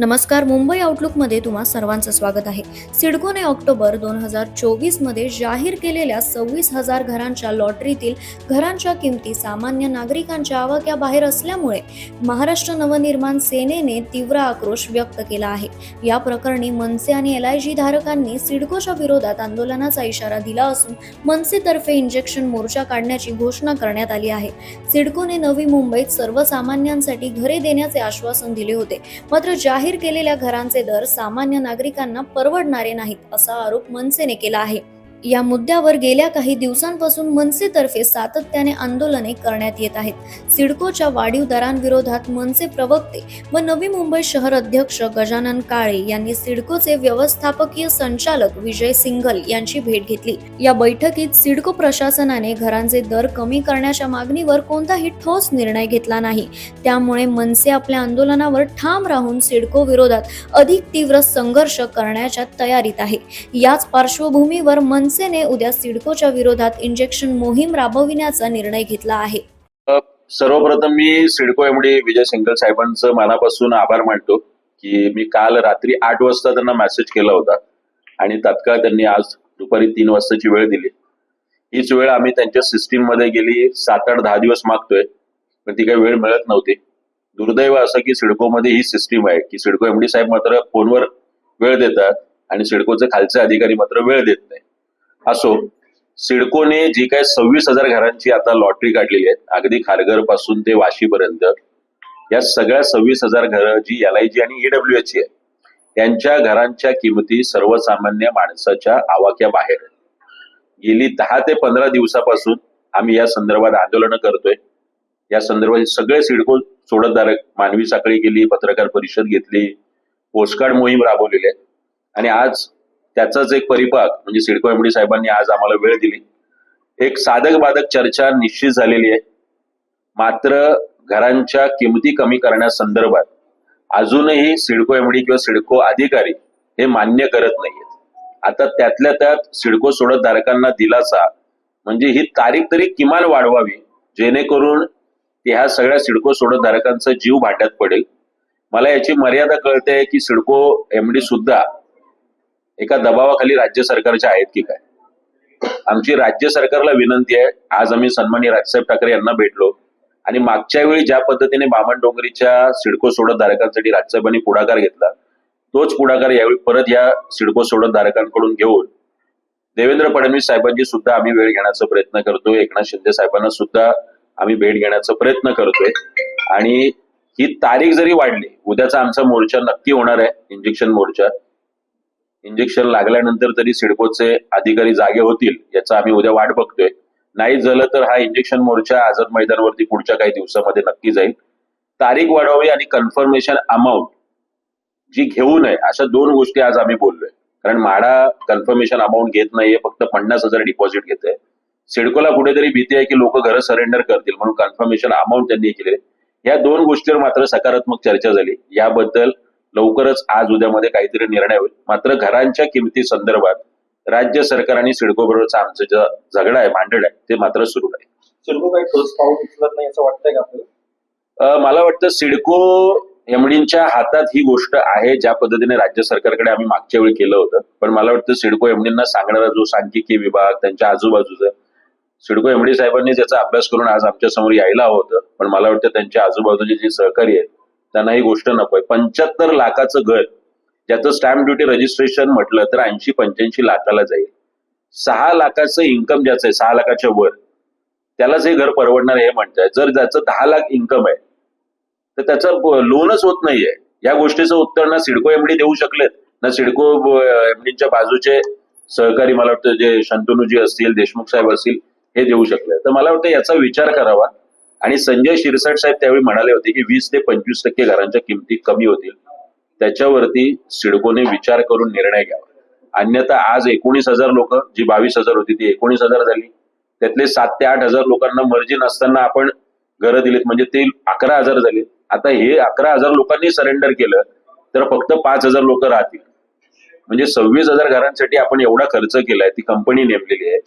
नमस्कार मुंबई आउटलुकमध्ये तुम्हा सर्वांचं स्वागत आहे. सिडकोने ऑक्टोबर दोन हजार चोवीसमध्ये जाहीर केलेल्या सव्वीस हजार घरांच्या लॉटरीतील घरांच्या किमती सामान्य नागरिकांच्या आवाक्याबाहेर असल्यामुळे महाराष्ट्र नवनिर्माण सेनेने तीव्र आक्रोश व्यक्त केला आहे. या प्रकरणी मनसे आणि एल आय जी धारकांनी सिडकोच्या विरोधात आंदोलनाचा इशारा दिला असून मनसेतर्फे इंजेक्शन मोर्चा काढण्याची घोषणा करण्यात आली आहे. सिडकोने नवी मुंबईत सर्वसामान्यांसाठी घरे देण्याचे आश्वासन दिले होते. मात्र जाहीर केलेल्या घरांचे दर सामान्य नागरिकांना परवडणारे नाहीत असा आरोप मनसेने केला आहे. या मुद्द्यावर गेल्या काही दिवसांपासून मनसेतर्फे सातत्याने आंदोलने करण्यात येत आहेत. सिडकोच्या वाढीव दरांविरोधात मनसे प्रवक्ते व नवी मुंबई शहर अध्यक्ष गजानन काळे यांनी सिडकोचे व्यवस्थापकीय संचालक विजय सिंगल यांची भेट घेतली. या बैठकीत सिडको प्रशासनाने घरांचे दर कमी करण्याच्या मागणीवर कोणताही ठोस निर्णय घेतला नाही. त्यामुळे मनसे आपल्या आंदोलनावर ठाम राहून सिडको विरोधात अधिक तीव्र संघर्ष करण्याच्या तयारीत आहे. याच पार्श्वभूमीवर मनसेने उद्या सिडकोच्या विरोधात इंजेक्शन मोहीम राबविण्याचा निर्णय घेतला आहे. सर्वप्रथम मी सिडको एमडी विजय सिंगल साहेबांचं मनापासून आभार मानतो की मी काल रात्री आठ वाजता त्यांना मेसेज केला होता आणि तात्काळ त्यांनी आज दुपारी तीन वाजताची वेळ दिली. हीच वेळ आम्ही त्यांच्या सिस्टीममध्ये गेली सात आठ दहा दिवस मागतोय पण ती काही वेळ मिळत नव्हती. दुर्दैव असं की सिडकोमध्ये ही सिस्टीम आहे की सिडको एमडी साहेब मात्र फोनवर वेळ देतात आणि सिडकोचे खालचे अधिकारी मात्र वेळ देत नाही असो सिडकोने जी काय सव्वीस हजार घरांची आता लॉटरी काढलेली आहे अगदी खारघरपासून ते वाशीपर्यंत या सगळ्या सव्वीस हजार घरं जी एल आय जी आणि ईडब्ल्यू एच आहे त्यांच्या घरांच्या किमती सर्वसामान्य माणसाच्या आवाक्या बाहेर गेली दहा ते पंधरा दिवसापासून आम्ही या संदर्भात आंदोलनं करतोय. या संदर्भात सगळे सिडको सोडतधारक मानवी साखळी केली पत्रकार परिषद घेतली पोस्टकार्ड मोहीम राबवलेली आहे. आणि आज त्याचाच एक परिपाक म्हणजे सिडको एमडी साहेबांनी आज आम्हाला वेळ दिली. एक साधक बाधक चर्चा निश्चित झालेली आहे. मात्र घरांच्या किमती कमी करण्यासंदर्भात अजूनही सिडको एमडी किंवा सिडको अधिकारी हे मान्य करत नाहीयेत. आता त्यातल्या त्यात सिडको सोडत धारकांना दिलासा म्हणजे ही तारीख तरी किमान वाढवावी जेणेकरून ह्या सगळ्या सिडको सोडत धारकांचा जीव भांड्यात पडेल. मला याची मर्यादा कळते की सिडको एमडी सुद्धा एका दबावाखाली राज्य सरकारच्या आहेत की काय? आमची राज्य सरकारला विनंती आहे आज आम्ही सन्मानी राजसाहेब ठाकरे यांना भेटलो आणि मागच्या वेळी ज्या पद्धतीने बामण डोंगरीच्या सिडको सोडत धारकांसाठी राजसाहेबांनी पुढाकार घेतला तोच पुढाकार यावेळी परत या सिडको सोडत धारकांकडून घेऊन देवेंद्र फडणवीस साहेबांची सुद्धा आम्ही वेळ घेण्याचा प्रयत्न करतोय एकनाथ शिंदे साहेबांना सुद्धा आम्ही भेट घेण्याचा प्रयत्न करतोय. आणि ही तारीख जरी वाढली उद्याचा आमचा मोर्चा नक्की होणार आहे इंजेक्शन मोर्चा इंजेक्शन लागल्यानंतर तरी सिडकोचे अधिकारी जागे होतील याचा आम्ही उद्या वाट बघतोय. नाही झालं तर हा इंजेक्शन मोर्चा आझाद मैदानवरती पुढच्या काही दिवसामध्ये नक्की जाईल. तारीख वाढवावी आणि कन्फर्मेशन अमाऊंट जी घेऊ नये अशा दोन गोष्टी आज आम्ही बोललोय. कारण म्हाडा कन्फर्मेशन अमाऊंट घेत नाहीये फक्त पन्नास हजार डिपॉझिट घेत आहे सिडकोला कुठेतरी भीती आहे की लोक घरं सरेंडर करतील म्हणून कन्फर्मेशन अमाऊंट त्यांनी केले या दोन गोष्टीवर मात्र सकारात्मक चर्चा झाली. याबद्दल लवकरच आज उद्यामध्ये काहीतरी निर्णय होईल. मात्र घरांच्या किमती संदर्भात राज्य सरकार आणि सिडको बरोबरचा आमचं जे झगडा आहे भांडण आहे ते मात्र सुरू आहे सिडको काही ठोस पाऊल उचलत नाही असं वाटतंय का आपल्याला? मला वाटतं सिडको एमडींच्या हातात ही गोष्ट आहे ज्या पद्धतीने राज्य सरकारकडे आम्ही मागच्या वेळी केलं होतं. पण मला वाटतं सिडको एमडींना सांगणारा जो सांख्यिकी विभाग त्यांच्या आजूबाजूचा सिडको एमडी साहेबांनी त्याचा अभ्यास करून आज आमच्यासमोर यायला हवं होतं. पण मला वाटतं त्यांच्या आजूबाजूचे जे सहकारी आहेत त्यांना ही गोष्ट नकोय. पंच्याहत्तर लाखाचं घर ज्याचं स्टॅम्प ड्युटी रजिस्ट्रेशन म्हटलं तर ऐंशी पंच्याऐंशी लाखाला जाईल. सहा लाखाचं इन्कम ज्याचं आहे सहा लाखाच्या वर त्यालाच हे घर परवडणार हे म्हणताय जर ज्याचं दहा लाख इन्कम आहे तर त्याचं लोनच होत नाहीये. या गोष्टीचं उत्तर ना सिडको एमडी देऊ शकलेत. ना सिडको एमडीच्या बाजूचे सहकारी मला वाटतं जे शंतनुजी असतील देशमुख साहेब असतील हे देऊ शकले तर मला वाटतं याचा विचार करावा. आणि संजय शिरसाट साहेब त्यावेळी म्हणाले होते की वीस ते पंचवीस टक्के घरांच्या किमती कमी होतील. त्याच्यावरती सिडकोने विचार करून निर्णय घ्यावा. अन्यथा आज एकोणीस हजार लोक जी बावीस हजार होती ती एकोणीस हजार झाली. त्यातले सात ते आठ हजार लोकांना मर्जी नसताना आपण घरं दिलीत. म्हणजे ते अकरा हजार झाले. आता हे अकरा हजार लोकांनी सरेंडर केलं तर फक्त पाच हजार लोक राहतील. म्हणजे सव्वीस हजार घरांसाठी आपण एवढा खर्च केलाय. ती कंपनी नेमलेली आहे.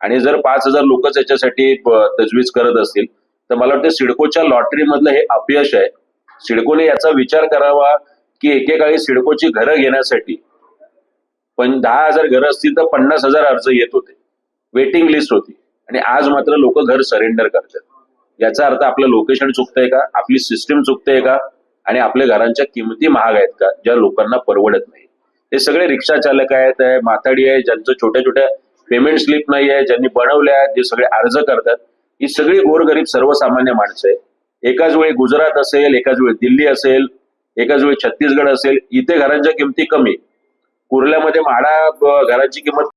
आणि जर पाच हजार लोकच याच्यासाठी तजवीज करत असतील तर मला वाटतं सिडकोच्या लॉटरी मधलं हे अपयश आहे. सिडकोने याचा विचार करावा की एकेकाळी सिडकोची घरं घेण्यासाठी. पण दहा हजार घरं असतील तर पन्नास हजार अर्ज येत होते. वेटिंग लिस्ट होती. आणि आज मात्र लोक घर सरेंडर करतात. याचा अर्थ आपलं लोकेशन चुकतंय का? आपली सिस्टीम चुकते का? आणि आपल्या घरांच्या किमती महाग आहेत का? ज्या लोकांना परवडत नाही. हे सगळे रिक्षा चालक आहेत माथाडी आहे ज्यांचं छोट्या छोट्या पेमेंट स्लिप नाही आहे ज्यांनी बनवल्या आहेत जे सगळे अर्ज करतात. ही सगळी गोरगरीब सर्वसामान्य माणसं आहे एकाच वेळी गुजरात असेल एकाच वेळी दिल्ली असेल एकाच वेळी छत्तीसगड असेल इथे घरांच्या किमती कमी. कुर्ल्यामध्ये म्हाडा घरांची घराची किंमत